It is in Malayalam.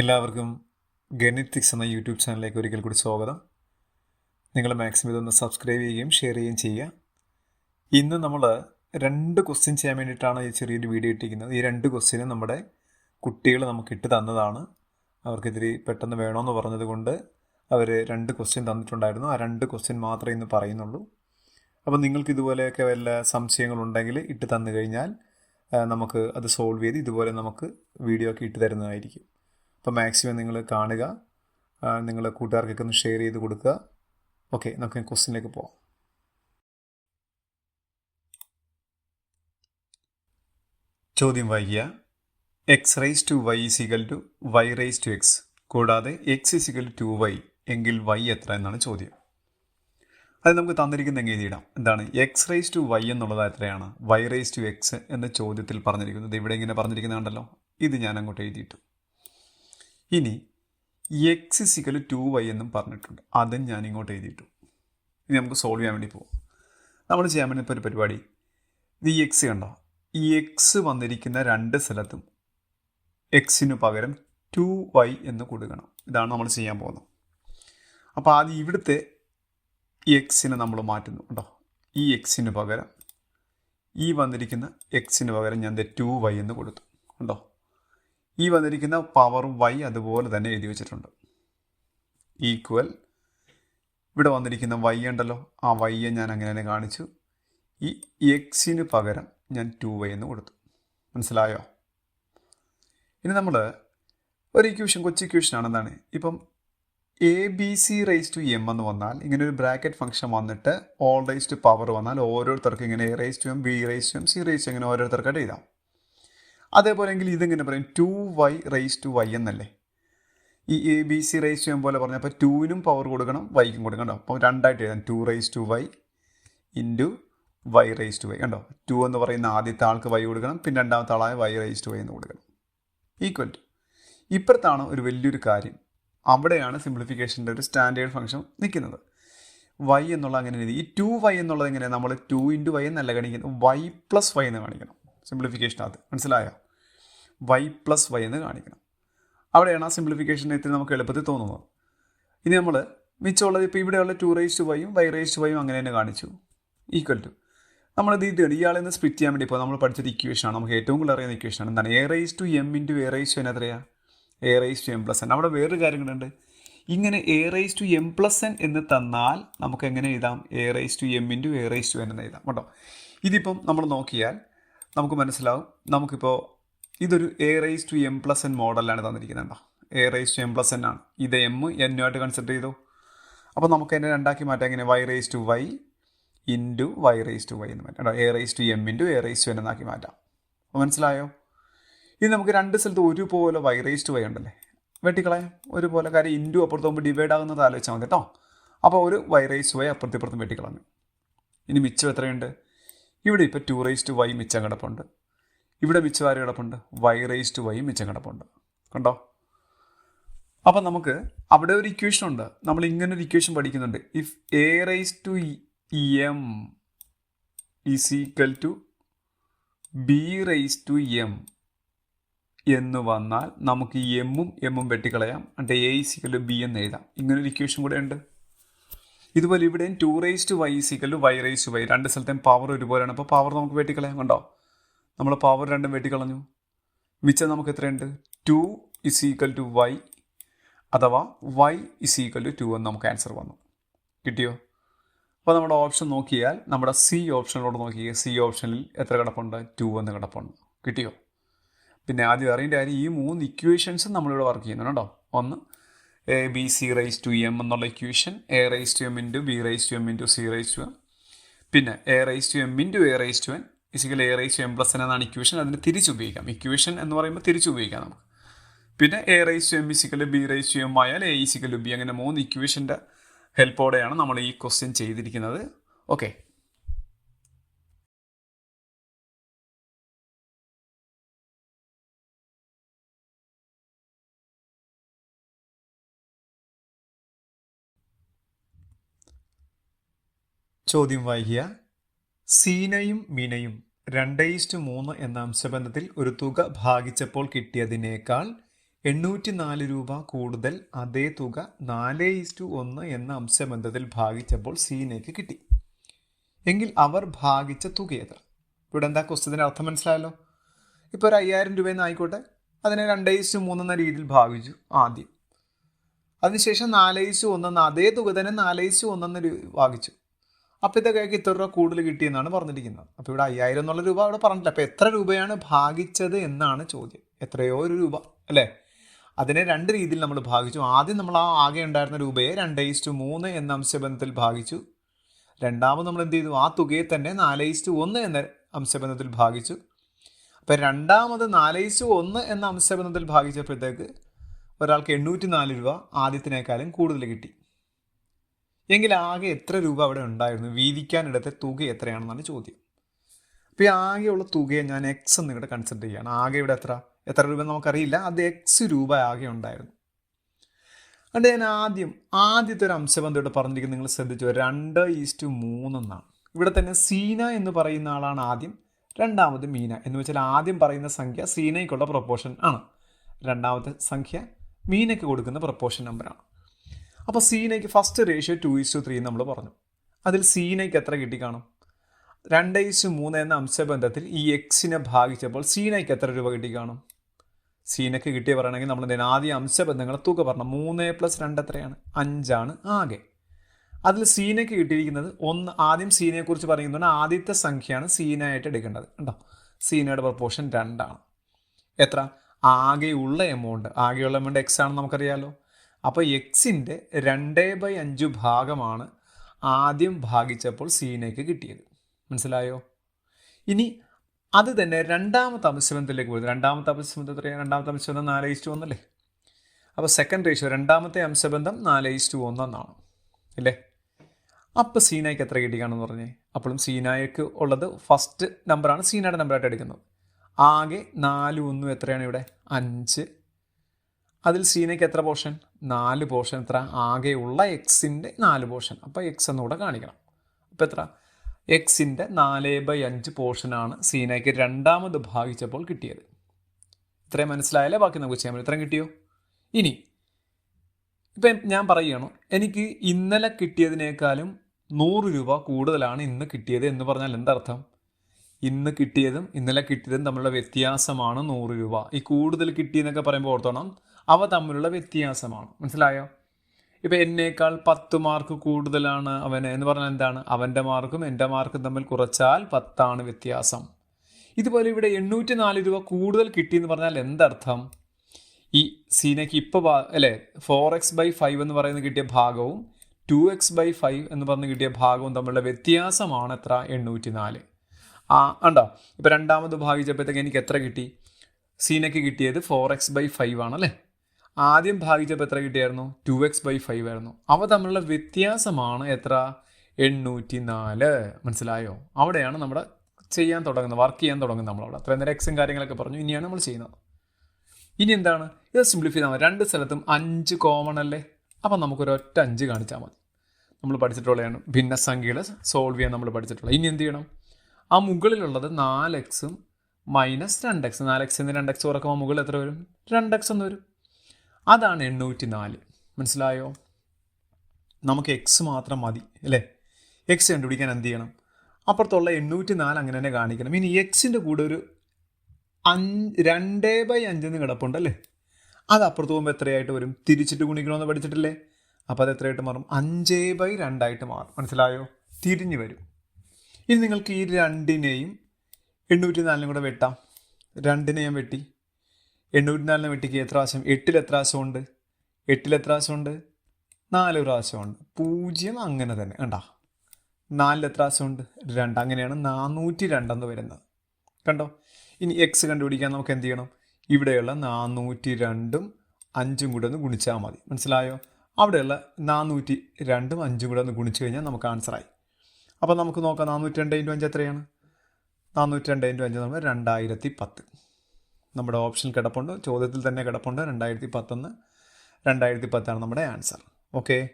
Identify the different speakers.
Speaker 1: എല്ലാവർക്കും ഗണിത്തിക്സ് എന്ന യൂട്യൂബ് ചാനലിലേക്ക് ഒരിക്കൽ കൂടി സ്വാഗതം. നിങ്ങൾ മാക്സിമം ഇതൊന്ന് സബ്സ്ക്രൈബ് ചെയ്യുകയും ഷെയർ ചെയ്യുകയും ചെയ്യുക. ഇന്ന് നമ്മൾ രണ്ട് ക്വസ്റ്റ്യൻ ചെയ്യാൻ വേണ്ടിയിട്ടാണ് ഈ ചെറിയൊരു വീഡിയോ ഇട്ടിരിക്കുന്നത്. ഈ രണ്ട് ക്വസ്റ്റ്യനും നമ്മുടെ കുട്ടികൾ നമുക്ക് ഇട്ട് തന്നതാണ്. അവർക്കിതിരി പെട്ടെന്ന് വേണമെന്ന് പറഞ്ഞത് കൊണ്ട് അവർ രണ്ട് ക്വസ്റ്റ്യൻ തന്നിട്ടുണ്ടായിരുന്നു. ആ രണ്ട് ക്വസ്റ്റ്യൻ മാത്രമേ ഇന്ന് പറയുന്നുള്ളൂ. അപ്പോൾ നിങ്ങൾക്ക് ഇതുപോലെയൊക്കെ വല്ല സംശയങ്ങളുണ്ടെങ്കിൽ ഇട്ട് തന്നു കഴിഞ്ഞാൽ നമുക്ക് അത് സോൾവ് ചെയ്ത് ഇതുപോലെ നമുക്ക് വീഡിയോ ഒക്കെ ഇട്ട് തരുന്നതായിരിക്കും. അപ്പോൾ മാക്സിമം നിങ്ങൾ കാണുക. നിങ്ങൾ കൂട്ടുകാർക്കൊക്കെ ഒന്ന് ഷെയർ ചെയ്ത് കൊടുക്കുക. ഓക്കെ നമുക്ക് ക്വസ്റ്റിനിലേക്ക് പോവാം. ചോദ്യം വായിക്കുക X raise to Y equal to Y raise to X കൂടാതെ എക്സ് സിഗൽ ടു വൈ എങ്കിൽ വൈ എത്ര എന്നാണ് ചോദ്യം. അത് നമുക്ക് തന്നിരിക്കുന്ന എഴുതിയിടാം എന്താണ്? എക്സ് റൈസ് ടു വൈ എന്നുള്ളത് എത്രയാണ്? വൈ റൈസ് ടു എക്സ് എന്ന ചോദ്യത്തിൽ പറഞ്ഞിരിക്കുന്നത് ഇവിടെ ഇങ്ങനെ പറഞ്ഞിരിക്കുന്നതാണ്ടല്ലോ ഇത് ഞാൻ അങ്ങോട്ട് എഴുതിയിട്ടു. ഇനി എക്സ് സിക്കൽ ടു വൈ എന്നും പറഞ്ഞിട്ടുണ്ട്. അതും ഞാൻ ഇങ്ങോട്ട് എഴുതിയിട്ടു. ഇനി നമുക്ക് സോൾവ് ചെയ്യാൻ വേണ്ടി പോകും നമ്മൾ ചെയ്യാൻ വേണ്ടി ഇപ്പോൾ ഒരു പരിപാടി. ഈ എക്സ് കണ്ടോ? ഈ എക്സ് വന്നിരിക്കുന്ന രണ്ട് സ്ഥലത്തും എക്സിന് പകരം ടു വൈ എന്ന് കൊടുക്കണം. ഇതാണ് നമ്മൾ ചെയ്യാൻ പോകുന്നത്. അപ്പോൾ ആദ്യം ഇവിടുത്തെ ഈ എക്സിനെ നമ്മൾ മാറ്റുന്നു കേട്ടോ. ഈ എക്സിന് പകരം ഈ വന്നിരിക്കുന്ന എക്സിന് പകരം ഞാൻ ടു വൈ എന്ന് കൊടുത്തു. കണ്ടോ? ഈ വന്നിരിക്കുന്ന പവർ വൈ അതുപോലെ തന്നെ എഴുതി വെച്ചിട്ടുണ്ട്. ഈക്വൽ ഇവിടെ വന്നിരിക്കുന്ന വൈ ഉണ്ടല്ലോ. ആ വൈയെ ഞാൻ അങ്ങനെ തന്നെ കാണിച്ചു. ഈ എക്സിന് പകരം ഞാൻ ടു വൈ എന്ന് കൊടുത്തു. മനസ്സിലായോ? ഇനി നമ്മൾ ഒരു ഇക്വേഷൻ കൊച്ചു ഇക്വേഷനാണ് എന്താണ് ഇപ്പം A B C raise to M എന്ന് വന്നാൽ ഇങ്ങനെ ഒരു ബ്രാക്കറ്റ് ഫംഗ്ഷൻ വന്നിട്ട് ഓൾ റൈസ് ടു പവർ വന്നാൽ ഓരോരുത്തർക്കും ഇങ്ങനെ A raise to M B raise to M C raise to ഇങ്ങനെ ഓരോരുത്തർക്കായിട്ട് എഴുതാം. അതേപോലെ എങ്കിൽ ഇതെങ്ങനെ പറയും two Y raise to Y എന്നല്ലേ? ഈ A B C raise to പോലെ പറഞ്ഞാൽ അപ്പോൾ ടുവിനും പവർ കൊടുക്കണം വൈക്കും കൊടുക്കണം അപ്പോൾ രണ്ടായിട്ട് എഴുതാം. Two raise to y into y raise to y കണ്ടോ? ടു എന്ന് പറയുന്ന ആദ്യത്തെ ആൾക്ക് വൈ കൊടുക്കണം പിന്നെ രണ്ടാമത്തെ ആളായ വൈ റൈസ് ടു വൈ എന്ന് കൊടുക്കണം. ഈക്വൽ ടു ഇപ്പുറത്താണ് ഒരു വലിയൊരു കാര്യം. അവിടെയാണ് സിംപ്ലിഫിക്കേഷന്റെ ഒരു സ്റ്റാൻഡേർഡ് ഫംഗ്ഷൻ നിൽക്കുന്നത്. വൈ എന്നുള്ള അങ്ങനെ എഴുതി ഈ ടു വൈ എന്നുള്ളത് എങ്ങനെയാണ് നമ്മൾ ടു ഇന്റു വൈ എന്നല്ല കാണിക്കുന്നത് വൈ പ്ലസ് വൈ എന്ന് കാണിക്കണം. സിംപ്ലിഫിക്കേഷനകത്ത് മനസ്സിലായോ? വൈ പ്ലസ് വൈ എന്ന് കാണിക്കണം. അവിടെയാണ് ആ സിംപ്ലിഫിക്കേഷൻ ഇത്തിരി നമുക്ക് എളുപ്പത്തിൽ തോന്നുന്നത്. ഇനി നമ്മൾ മിച്ചമുള്ളത് ഇപ്പോൾ ഇവിടെയുള്ള ടു റേസ് ടു വൈയും വൈ റേസ് ടു വൈയും അങ്ങനെ തന്നെ കാണിച്ചു. ഈക്വൽ ടു നമ്മൾ ഇത് ഇയാളെ നിന്ന് സ്പ്ലിറ്റ് ചെയ്യാൻ വേണ്ടി ഇപ്പോൾ നമ്മൾ പഠിച്ചൊരു ഇക്വേഷനാണ് നമുക്ക് ഏറ്റവും കൂടുതൽ അറിയുന്ന ഇക്വേഷനാണ് എന്താണ്? A raise to M into A raise to N എത്രയാണ് A raise to M plus N അവിടെ വേറൊരു കാര്യങ്ങളുണ്ട്. ഇങ്ങനെ A raise to M plus N എന്ന് തന്നാൽ നമുക്ക് എങ്ങനെ എഴുതാം? A raise to M into A raise to N എന്ന് എഴുതാം. കേട്ടോ? ഇതിപ്പം നമ്മൾ നോക്കിയാൽ നമുക്ക് മനസ്സിലാവും. നമുക്കിപ്പോൾ ഇതൊരു A raise to M plus N മോഡലാണ് തന്നിരിക്കുന്നത് A raise to M plus N ആണ്. ഇത് എം എന്നുമായിട്ട് കൺസിഡർ ചെയ്തു. അപ്പോൾ നമുക്ക് എന്നെ രണ്ടാക്കി മാറ്റാം. ഇങ്ങനെ Y raise to Y into Y raise to Y എന്ന് മാറ്റാം. A raise to M into A raise to N എന്നാക്കി മാറ്റാം. അപ്പോൾ മനസ്സിലായോ? ഇത് നമുക്ക് രണ്ട് സ്ഥലത്ത് ഒരുപോലെ വൈ റേസ് ടു വൈ ഉണ്ടല്ലേ? വെട്ടിക്കളയാം. ഒരുപോലെ കാര്യം ഇന്റു അപ്പുറത്ത് പോകുമ്പോൾ ഡിവൈഡ് ആകുന്നത് ആലോചിച്ചാൽ മതി കേട്ടോ. അപ്പോൾ ഒരു വൈ റേസ് വൈ അപ്പുറത്തിപ്പുറത്തും വെട്ടിക്കളഞ്ഞു. ഇനി മിച്ചം എത്രയുണ്ട്? ഇവിടെ ഇപ്പോൾ ടു റേസ് ടു വൈ മിച്ചം കിടപ്പുണ്ട്. ഇവിടെ മിച്ചം കിടപ്പുണ്ട്? വൈ റേസ് ടു വൈ മിച്ചം കിടപ്പുണ്ട്. കണ്ടോ? അപ്പം നമുക്ക് അവിടെ ഒരു ഇക്വേഷൻ ഉണ്ട്. നമ്മൾ ഇങ്ങനെ ഒരു ഇക്വേഷൻ പഠിക്കുന്നുണ്ട്. If A raise to M is equal to B raise to M എന്ന് വന്നാൽ നമുക്ക് ഈ എമ്മും എമ്മും വെട്ടിക്കളയാം. എന്നിട്ട് എ ഈസിക്കൽ ബി എന്ന് എഴുതാം. ഇങ്ങനെ ഒരു ഇക്വേഷൻ കൂടെ ഉണ്ട്. ഇതുപോലെ ഇവിടെയും two raise to Y is equal Y raise to Y രണ്ട് സ്ഥലത്തെയും പവർ ഒരുപോലെയാണ്. അപ്പോൾ പവർ നമുക്ക് വെട്ടിക്കളയാം. കണ്ടോ? നമ്മൾ പവർ രണ്ടും വെട്ടിക്കളഞ്ഞു മിച്ചം നമുക്ക് എത്രയുണ്ട്? Two is equal to y അഥവാ y is equal to to two നമുക്ക് ആൻസർ വന്നു. കിട്ടിയോ? അപ്പോൾ നമ്മുടെ ഓപ്ഷൻ നോക്കിയാൽ നമ്മുടെ സി ഓപ്ഷനിലോട്ട് നോക്കിയാൽ സി ഓപ്ഷനിൽ എത്ര കിടപ്പുണ്ട്? ടു എന്ന് കിടപ്പുണ്ട്. കിട്ടിയോ? പിന്നെ ആദ്യം അറിയേണ്ട കാര്യം ഈ മൂന്ന് ഇക്വേഷൻസും നമ്മളിവിടെ വർക്ക് ചെയ്യുന്നുണ്ട് കേട്ടോ. ഒന്ന് a b c raise to m എന്നുള്ള equation a raise to m into b raise to m into c raise to m പിന്നെ a raise to m into a raise to n physical a ratio m plus n എന്നാണ് ഇക്വേഷൻ അതിന് തിരിച്ചുപയോഗിക്കാം. ഇക്വേഷൻ എന്ന് പറയുമ്പോൾ തിരിച്ചുപയോഗിക്കാം നമുക്ക്. പിന്നെ a ratio m is equal b ratio m ആയാൽ എ ഇസിക്കൽ ബി അങ്ങനെ മൂന്ന് ഇക്വേഷന്റെ ഹെൽപ്പോടെയാണ് നമ്മൾ ഈ ക്വസ്റ്റ്യൻ ചെയ്തിരിക്കുന്നത്. ഓക്കെ ചോദ്യം വായിക്കുക. സീനയും മിനയും രണ്ട് ഈസ്റ്റ് മൂന്ന് എന്ന അംശബന്ധത്തിൽ ഒരു തുക ഭാഗിച്ചപ്പോൾ കിട്ടിയതിനേക്കാൾ എണ്ണൂറ്റി നാല് രൂപ കൂടുതൽ അതേ തുക നാല് ഈസ്റ്റു ഒന്ന് എന്ന അംശബന്ധത്തിൽ ഭാഗിച്ചപ്പോൾ സീനയ്ക്ക് കിട്ടി. എങ്കിൽ അവർ ഭാഗിച്ച തുക എത്ര? ഇവിടെ എന്താ ക്വസ്റ്റ്യത്തിന്റെ അർത്ഥം മനസ്സിലായല്ലോ? ഇപ്പോൾ ഒരു അയ്യായിരം രൂപയെന്ന് ആയിക്കോട്ടെ. അതിനെ രണ്ട് ഈസ്റ്റു മൂന്നെന്ന രീതിയിൽ ഭാഗിച്ചു ആദ്യം. അതിനുശേഷം നാല് ഈസ്റ്റു ഒന്നെന്ന അതേ തുക തന്നെ നാല് ഈസ്റ്റു ഒന്നെന്ന് രീ- ഭാഗിച്ചു അപ്പോഴത്തേക്ക് ഇത്ര രൂപ കൂടുതൽ കിട്ടിയെന്നാണ് പറഞ്ഞിരിക്കുന്നത്. അപ്പോൾ ഇവിടെ അയ്യായിരം എന്നുള്ള രൂപ അവിടെ പറഞ്ഞില്ല അപ്പോൾ എത്ര രൂപയാണ് ഭാഗിച്ചത് എന്നാണ് ചോദ്യം. എത്രയോ ഒരു രൂപ അല്ലേ? അതിനെ രണ്ട് രീതിയിൽ നമ്മൾ ഭാഗിച്ചു. ആദ്യം നമ്മൾ ആ ആകെ ഉണ്ടായിരുന്ന രൂപയെ രണ്ട് ഈസ്റ്റു മൂന്ന് എന്ന അംശബന്ധത്തിൽ ഭാഗിച്ചു. രണ്ടാമത് നമ്മൾ എന്ത് ചെയ്തു? ആ തുകയെ തന്നെ നാല് ഈസ്റ്റു ഒന്ന് എന്ന അംശബന്ധത്തിൽ ഭാഗിച്ചു. അപ്പം രണ്ടാമത് നാല് ഈസ്റ്റു ഒന്ന് എന്ന അംശബന്ധത്തിൽ ഭാഗിച്ചപ്പോഴത്തേക്ക് ഒരാൾക്ക് എണ്ണൂറ്റി നാല് രൂപ ആദ്യത്തിനേക്കാളും കൂടുതൽ കിട്ടി. എങ്കിൽ ആകെ എത്ര രൂപ അവിടെ ഉണ്ടായിരുന്നു? വീതിക്കാനിടത്തെ തുക എത്രയാണെന്നാണ് ചോദ്യം. അപ്പോൾ ഈ ആകെയുള്ള തുകയെ ഞാൻ എക്സ് എന്ന് ഇവിടെ കൺസിഡർ ചെയ്യുകയാണ് ആകെ ഇവിടെ എത്ര? എത്ര രൂപ നമുക്കറിയില്ല. അത് എക്സ് രൂപ ആകെ ഉണ്ടായിരുന്നു. അതുകൊണ്ട് ഞാൻ ആദ്യം ആദ്യത്തെ ഒരു അംശബന്ധം ഇവിടെ പറഞ്ഞിരിക്കുന്നത് നിങ്ങൾ ശ്രദ്ധിച്ചു? രണ്ട് ഈസ്റ്റ് മൂന്നെന്നാണ് ഇവിടെ തന്നെ സീന എന്ന് പറയുന്ന ആളാണ് ആദ്യം. രണ്ടാമത് മീന എന്ന് വെച്ചാൽ ആദ്യം പറയുന്ന സംഖ്യ സീനയ്ക്കുള്ള പ്രൊപ്പോർഷൻ ആണ്. രണ്ടാമത്തെ സംഖ്യ മീനയ്ക്ക് കൊടുക്കുന്ന പ്രൊപ്പോർഷൻ നമ്പറാണ് അപ്പോൾ സീനയ്ക്ക് first ratio two is to three നമ്മൾ പറഞ്ഞു. അതിൽ സീനയ്ക്ക് എത്ര കിട്ടി കാണും? രണ്ട് ഈസ് മൂന്ന് എന്ന അംശബന്ധത്തിൽ ഈ എക്സിനെ ഭാഗിച്ചപ്പോൾ സീനയ്ക്ക് എത്ര രൂപ കിട്ടി കാണും? സീനയ്ക്ക് കിട്ടിയ പറയണമെങ്കിൽ നമ്മൾ ഇതിന് ആദ്യം അംശബന്ധങ്ങൾ തുക പറഞ്ഞു. മൂന്ന് പ്ലസ് രണ്ട് എത്രയാണ്? അഞ്ചാണ് ആകെ. അതിൽ സീനയ്ക്ക് കിട്ടിയിരിക്കുന്നത് ഒന്ന് ആദ്യം സീനയെക്കുറിച്ച് കുറിച്ച് പറയുന്നുണ്ട് ആദ്യത്തെ സംഖ്യയാണ് സീനയായിട്ട് എടുക്കേണ്ടത്. കണ്ടോ? സീനയുടെ പ്രപ്പോർഷൻ രണ്ടാണ്. എത്ര? ആകെയുള്ള എമൗണ്ട് ആകെയുള്ള എമൗണ്ട് എക്സ് ആണെന്ന് നമുക്കറിയാലോ. അപ്പോൾ എക്സിന്റെ രണ്ട് ബൈ അഞ്ച് ഭാഗമാണ് ആദ്യം ഭാഗിച്ചപ്പോൾ സീനേക്ക് കിട്ടിയത്. മനസ്സിലായോ? ഇനി അത് തന്നെ രണ്ടാമത്തെ അംശബന്ധത്തിലേക്ക് പോയത്. രണ്ടാമത്തെ അംശബന്ധം എത്രയാണ്? രണ്ടാമത്തെ അംശബന്ധം നാല് ഇസ്റ്റു ഒന്നല്ലേ? അപ്പോൾ സെക്കൻഡ് റേഷ്യോ രണ്ടാമത്തെ അംശബന്ധം നാല് ഇസ്റ്റു ഒന്നെന്നാണ് അല്ലേ? അപ്പോൾ സീനായ്ക്ക് എത്ര കിട്ടിക്കാണെന്ന് പറഞ്ഞേ? അപ്പോഴും സീനായ്ക്ക് ഉള്ളത് ഫസ്റ്റ് നമ്പറാണ് സീനയുടെ നമ്പറായിട്ട് എടുക്കുന്നത്. ആകെ നാലും ഒന്നും എത്രയാണ് ഇവിടെ? അഞ്ച്. അതിൽ സീനയ്ക്ക് എത്ര പോർഷൻ നാല് പോർഷൻ എത്ര? ആകെയുള്ള എക്സിന്റെ നാല് പോർഷൻ. അപ്പോൾ എക്സ് എന്നുകൂടെ കാണിക്കണം. അപ്പോൾ എത്ര? എക്സിന്റെ നാല് ബൈ അഞ്ച് പോർഷനാണ് സീനയ്ക്ക് രണ്ടാമത് ഭാഗിച്ചപ്പോൾ കിട്ടിയത്. ഇത്രയും മനസ്സിലായാലേ ബാക്കി നമുക്ക് ചെയ്യാൻ പറ്റും. ഇത്രയും കിട്ടിയോ? ഇനി ഇപ്പം ഞാൻ പറയുകയാണ് എനിക്ക് ഇന്നലെ കിട്ടിയതിനേക്കാളും നൂറ് രൂപ കൂടുതലാണ് ഇന്ന് കിട്ടിയത് എന്ന് പറഞ്ഞാൽ എന്തർത്ഥം? ഇന്ന് കിട്ടിയതും ഇന്നലെ കിട്ടിയതും തമ്മിലുള്ള വ്യത്യാസമാണ് നൂറ് രൂപ. ഈ കൂടുതൽ കിട്ടിയെന്നൊക്കെ പറയുമ്പോൾ ഓർത്തോണം അവ തമ്മിലുള്ള വ്യത്യാസമാണ്. മനസ്സിലായോ? ഇപ്പം എന്നേക്കാൾ പത്ത് മാർക്ക് കൂടുതലാണ് അവന്. എന്ന് പറഞ്ഞാൽ എന്താണ്? അവന്റെ മാർക്കും എന്റെ മാർക്കും തമ്മിൽ കുറച്ചാൽ പത്താണ് വ്യത്യാസം. ഇതുപോലെ ഇവിടെ എണ്ണൂറ്റി നാല് രൂപ കൂടുതൽ കിട്ടി എന്ന് പറഞ്ഞാൽ എന്തർത്ഥം? ഈ സീനയ്ക്ക് ഇപ്പോൾ അല്ലേ ഫോർ എക്സ് ബൈ ഫൈവ് എന്ന് പറയുന്ന കിട്ടിയ ഭാഗവും ടു എക്സ് ബൈ ഫൈവ് എന്ന് പറഞ്ഞ് കിട്ടിയ ഭാഗവും തമ്മിലുള്ള വ്യത്യാസമാണ് എത്ര? എണ്ണൂറ്റി നാല് ആ ഉണ്ടോ ഇപ്പോൾ രണ്ടാമത് ഭാഗിച്ചപ്പോഴത്തേക്ക് എനിക്ക് എത്ര കിട്ടി? സീനയ്ക്ക് കിട്ടിയത് ഫോർ എക്സ് ബൈ ഫൈവ് ആണല്ലേ ആദ്യം ഭാഗിച്ചപ്പോൾ എത്ര കിട്ടിയായിരുന്നു? ടു എക്സ് ബൈ ഫൈവ് ആയിരുന്നു. അവ തമ്മിലുള്ള വ്യത്യാസമാണ് എത്ര? എണ്ണൂറ്റി നാല് മനസ്സിലായോ? അവിടെയാണ് നമ്മുടെ ചെയ്യാൻ തുടങ്ങുന്നത് വർക്ക് ചെയ്യാൻ തുടങ്ങുന്നത് നമ്മളവിടെ. അത്രയും നേരം എക്സും കാര്യങ്ങളൊക്കെ പറഞ്ഞു ഇനിയാണ് നമ്മൾ ചെയ്യുന്നത്. ഇനി എന്താണ്? ഇത് സിംപ്ലിഫൈ ചെയ്താൽ രണ്ട് സ്ഥലത്തും അഞ്ച് കോമൺ അല്ലേ? അപ്പം നമുക്കൊരു ഒറ്റ അഞ്ച് കാണിച്ചാൽ മതി. നമ്മൾ പഠിച്ചിട്ടുള്ളതാണ് ഭിന്നസംഖ്യകൾ സോൾവ് ചെയ്യാൻ നമ്മൾ പഠിച്ചിട്ടുള്ളത്. ഇനി എന്ത് ചെയ്യണം? ആ മുകളിലുള്ളത് നാല് എക്സും മൈനസ് രണ്ട് എക്സ് നാല് എക്സ് നിന്ന് രണ്ട് എക്സ് കുറക്കുമ്പോൾ മുകളിൽ എത്ര വരും? രണ്ട് എക്സ് എന്ന് വരും. അതാണ് എണ്ണൂറ്റി നാല് മനസ്സിലായോ? നമുക്ക് എക്സ് മാത്രം മതി അല്ലേ? എക്സ് കണ്ടുപിടിക്കാൻ എന്ത് ചെയ്യണം? അപ്പുറത്തുള്ള എണ്ണൂറ്റി നാല് അങ്ങനെ തന്നെ കാണിക്കണം. ഇനി എക്സിന്റെ കൂടെ ഒരു അഞ്ച് രണ്ടേ ബൈ അഞ്ചെന്ന് കിടപ്പുണ്ടല്ലേ അത് അപ്പുറത്ത് പോകുമ്പോൾ എത്രയായിട്ട് വരും? തിരിച്ചിട്ട് ഗുണിക്കണമെന്ന് പഠിച്ചിട്ടില്ലേ? അപ്പോൾ അത് എത്രയായിട്ട് മാറും? അഞ്ചേ ബൈ രണ്ടായിട്ട് മാറും. മനസ്സിലായോ? തിരിഞ്ഞ് വരും. ഇനി നിങ്ങൾക്ക് ഈ രണ്ടിനെയും എണ്ണൂറ്റി നാലിനും കൂടെ വെട്ടാം. രണ്ടിനെ ഞാൻ വെട്ടി. എണ്ണൂറ്റി നാലിനെ വെട്ടിക്ക് എത്ര പ്രാവശ്യം? എട്ടിൽ എത്ര പ്രാവശ്യമുണ്ട് എട്ടിൽ എത്ര പ്രാവശ്യമുണ്ട് നാല് പ്രാവശ്യമുണ്ട് പൂജ്യം അങ്ങനെ തന്നെ. കണ്ടാ? നാലിൽ എത്ര പ്രാവശ്യമുണ്ട് രണ്ട്. അങ്ങനെയാണ് നാനൂറ്റി രണ്ടെന്ന് വരുന്നത്. കണ്ടോ? ഇനി എക്സ് കണ്ടുപിടിക്കാൻ നമുക്ക് എന്ത് ചെയ്യണം? ഇവിടെയുള്ള നാനൂറ്റി രണ്ടും അഞ്ചും കൂടെ ഒന്ന് ഗുണിച്ചാൽ മതി. മനസ്സിലായോ? അവിടെയുള്ള നാനൂറ്റി രണ്ടും അഞ്ചും കൂടെ ഒന്ന് ഗുണിച്ചു കഴിഞ്ഞാൽ നമുക്ക് ആൻസറായി അപ്പോൾ നമുക്ക് നോക്കാം നാനൂറ്റി രണ്ട് ഇന്റു അഞ്ച് എത്രയാണ്? നാനൂറ്റി രണ്ട് ഇന്റു അഞ്ച് നമ്മൾ രണ്ടായിരത്തി പത്ത്. നമ്മുടെ ഓപ്ഷൻ കിടപ്പുണ്ട്. ചോദ്യത്തിൽ തന്നെ കിടപ്പുണ്ട്. രണ്ടായിരത്തി പത്തൊന്ന് രണ്ടായിരത്തി പത്താണ് നമ്മുടെ ആൻസർ ഓക്കെ